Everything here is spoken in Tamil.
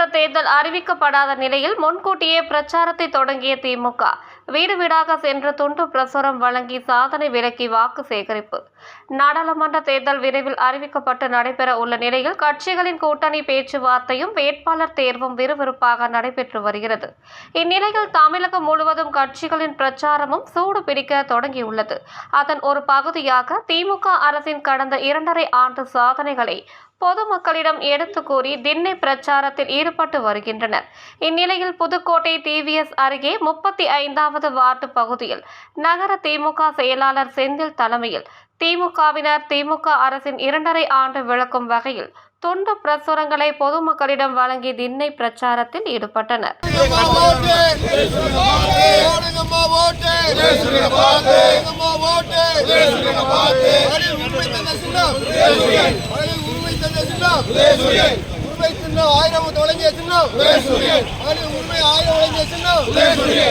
அறிவிக்கப்படாத நிலையில் முன்கூட்டியே பிரச்சாரத்தை தொடங்கிய திமுக. வீடு வீடாக சென்று துண்டு பிரசுரம் வழங்கி சாதனை விலக்கி வாக்கு சேகரிப்பு. நாடாளுமன்ற தேர்தல் விரைவில் அறிவிக்கப்பட்டு நடைபெற உள்ள நிலையில் கட்சிகளின் கூட்டணி பேச்சுவார்த்தையும் வேட்பாளர் தேர்வும் விறுவிறுப்பாக நடைபெற்று வருகிறது. இந்நிலையில் தமிழகம் முழுவதும் கட்சிகளின் பிரச்சாரமும் சூடு பிடிக்க தொடங்கியுள்ளது. அதன் ஒரு பகுதியாக திமுக அரசின் கடந்த இரண்டரை ஆண்டு சாதனைகளை பொதுமக்களிடம் எடுத்து கூறி திண்ணை பிரச்சாரத்தில் ஈடுபட்டு வருகின்றனர். இந்நிலையில் புதுக்கோட்டை டிவிஎஸ் அருகே முப்பத்தி ஐந்தாவது வார்டு பகுதியில் நகர திமுக செயலாளர் செந்தில் தலைமையில் திமுகவினர் திமுக அரசின் இரண்டரை ஆண்டு விளக்கும் வகையில் துண்டு பிரசுரங்களை பொதுமக்களிடம் வழங்கி திண்ணை பிரச்சாரத்தில் ஈடுபட்டனர். உரிமை சின்னம் ஆயிரம் வழங்கிய சின்னம் மகளிர் உரிமை ஆயிரம் வழங்கிய சின்னம்